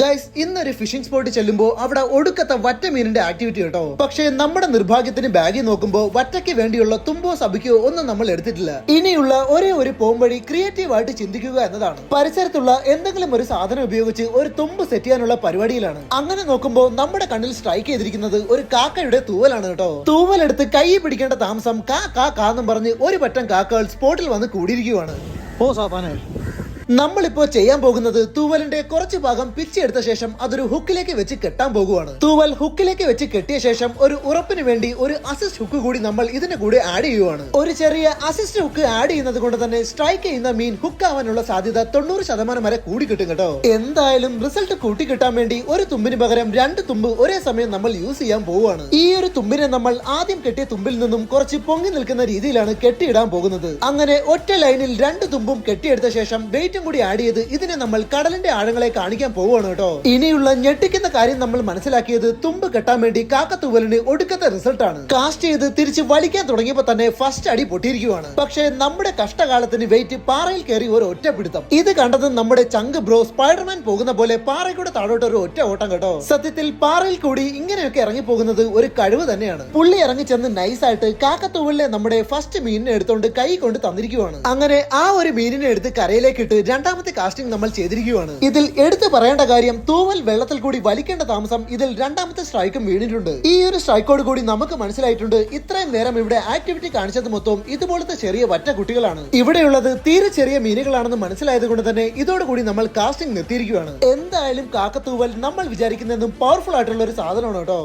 Guys ഇന്നൊരു phishing spot ചെല്ലുമ്പോൾ അവിടെ ഒടുക്കത്തെ വറ്റ മീനിന്റെ ആക്ടിവിറ്റി കേട്ടോ. പക്ഷേ നമ്മുടെ നിർഭാഗ്യത്തിന് ബാഗിൽ നോക്കുമ്പോൾ വറ്റയ്ക്ക് വേണ്ടിയുള്ള തുമ്പോ സബിക്കോ ഒന്നും നമ്മൾ എടുത്തിട്ടില്ല. ഇനിയുള്ള ഒരേ ഒരു പോംവഴി ക്രിയേറ്റീവ് ആയിട്ട് ചിന്തിക്കുക എന്നതാണ്. പരിസരത്തുള്ള എന്തെങ്കിലും ഒരു സാധനം ഉപയോഗിച്ച് ഒരു തുമ്പ് സെറ്റ് ചെയ്യാനുള്ള പരിപാടിയിലാണ്. അങ്ങനെ നോക്കുമ്പോൾ നമ്മുടെ കണ്ണിൽ സ്ട്രൈക്ക് ചെയ്തിരിക്കുന്നത് ഒരു കാക്കയുടെ തൂവലാണ് കേട്ടോ. തൂവലെടുത്ത് കൈ പിടിക്കേണ്ട താമസം കാ കാ കാന്നും പറഞ്ഞ് ഒരു പറ്റം കാക്കകൾ സ്പോട്ടിൽ വന്ന് കൂടിയിരിക്കുവാണ് ഓ സാത്താനെ നമ്മളിപ്പോ ചെയ്യാൻ പോകുന്നത് തൂവലിന്റെ കുറച്ച് ഭാഗം പിച്ചെടുത്ത ശേഷം അതൊരു ഹുക്കിലേക്ക് വെച്ച് കെട്ടാൻ പോകുവാണ്. തൂവൽ ഹുക്കിലേക്ക് വെച്ച് കെട്ടിയ ശേഷം ഒരു ഉറപ്പിന് വേണ്ടി ഒരു അസിസ്റ്റ് ഹുക്ക് കൂടി നമ്മൾ ഇതിന്റെ കൂടെ ആഡ് ചെയ്യുവാണ്. ഒരു ചെറിയ അസിസ്റ്റ് ഹുക്ക് ആഡ് ചെയ്യുന്നത് കൊണ്ട് തന്നെ സ്ട്രൈക്ക് ചെയ്യുന്ന മീൻ ഹുക്ക് ആവാനുള്ള സാധ്യത തൊണ്ണൂറ് ശതമാനം വരെ കൂടി കിട്ടും കേട്ടോ. എന്തായാലും റിസൾട്ട് കൂട്ടി കിട്ടാൻ വേണ്ടി ഒരു തുമ്പിന് പകരം രണ്ട് തുമ്പ് ഒരേ സമയം നമ്മൾ യൂസ് ചെയ്യാൻ പോവുകയാണ് ഈ ഒരു തുമ്പിനെ നമ്മൾ ആദ്യം കെട്ടിയ തുമ്പിൽ നിന്നും കുറച്ച് പൊങ്ങി നിൽക്കുന്ന രീതിയിലാണ് കെട്ടിയിടാൻ പോകുന്നത്. അങ്ങനെ ഒറ്റ ലൈനിൽ രണ്ട് തുമ്പും കെട്ടിയെടുത്ത ശേഷം വെയിറ്റും കൂടി ആഡ് ചെയ്ത് ഇതിനെ നമ്മൾ കടലിന്റെ ആഴങ്ങളെ കാണിക്കാൻ പോവുകയാണ് കേട്ടോ. ഇനിയുള്ള ഞെട്ടിക്കുന്ന കാര്യം നമ്മൾ മനസ്സിലാക്കിയത് തുമ്പ് കെട്ടാൻ വേണ്ടി കാക്കത്തൂവലിന് ഒടുക്കത്തെ റിസൾട്ട് ആണ്. കാസ്റ്റ് ചെയ്ത് തിരിച്ച് വലിക്കാൻ തുടങ്ങിയപ്പോ തന്നെ ഫസ്റ്റ് അടി പൊട്ടിയിരിക്കുകയാണ്. പക്ഷേ നമ്മുടെ കഷ്ടകാലത്തിന് വെയിറ്റ് പാറയിൽ കയറി ഒരു ഒറ്റ പിടുത്തം. ഇത് കണ്ടത് നമ്മുടെ ചങ്ക് ബ്രോ സ്പൈഡർമാൻ പോകുന്ന പോലെ പാറയ്ക്കൂടെ താഴോട്ട് ഒരു ഒറ്റ ഓട്ടം കേട്ടോ. സത്യത്തിൽ പാറയിൽ കൂടി ഇങ്ങനെയൊക്കെ ഇറങ്ങി പോകുന്നത് ഒരു കഴിവ് തന്നെയാണ്. പുള്ളി ഇറങ്ങി ചെന്ന് നൈസായിട്ട് കാക്കത്തൂവലിലെ നമ്മുടെ ഫസ്റ്റ് മീനിനെ എടുത്തോണ്ട് കൈ കൊണ്ട് തന്നിരിക്കുവാണ്. അങ്ങനെ ആ ഒരു മീനിനെ എടുത്ത് കരയിലേക്ക് ഇട്ട് രണ്ടാമത്തെ കാസ്റ്റിംഗ് നമ്മൾ ചെയ്തിരിക്കുകയാണ്. ഇതിൽ എടുത്തു പറയേണ്ട കാര്യം തൂവൽ വെള്ളത്തിൽ കൂടി വലിക്കേണ്ട താമസം ഇതിൽ രണ്ടാമത്തെ സ്ട്രൈക്കും വീണിട്ടുണ്ട്. ഈ ഒരു സ്ട്രൈക്കോട് കൂടി നമുക്ക് മനസ്സിലായിട്ടുണ്ട് ഇത്രയും നേരം ഇവിടെ ആക്ടിവിറ്റി കാണിച്ചത് മൊത്തം ഇതുപോലത്തെ ചെറിയ വറ്റ കുട്ടികളാണ്. ഇവിടെയുള്ളത് തീരെ ചെറിയ മീനുകളാണെന്ന് മനസ്സിലായത് കൊണ്ട് തന്നെ ഇതോടുകൂടി നമ്മൾ കാസ്റ്റിംഗ് നിർത്തിയിരിക്കുകയാണ്. എന്തായാലും കാക്കത്തൂവൽ നമ്മൾ വിചാരിക്കുന്നതും പവർഫുൾ ആയിട്ടുള്ള ഒരു സാധനമാണ് കേട്ടോ.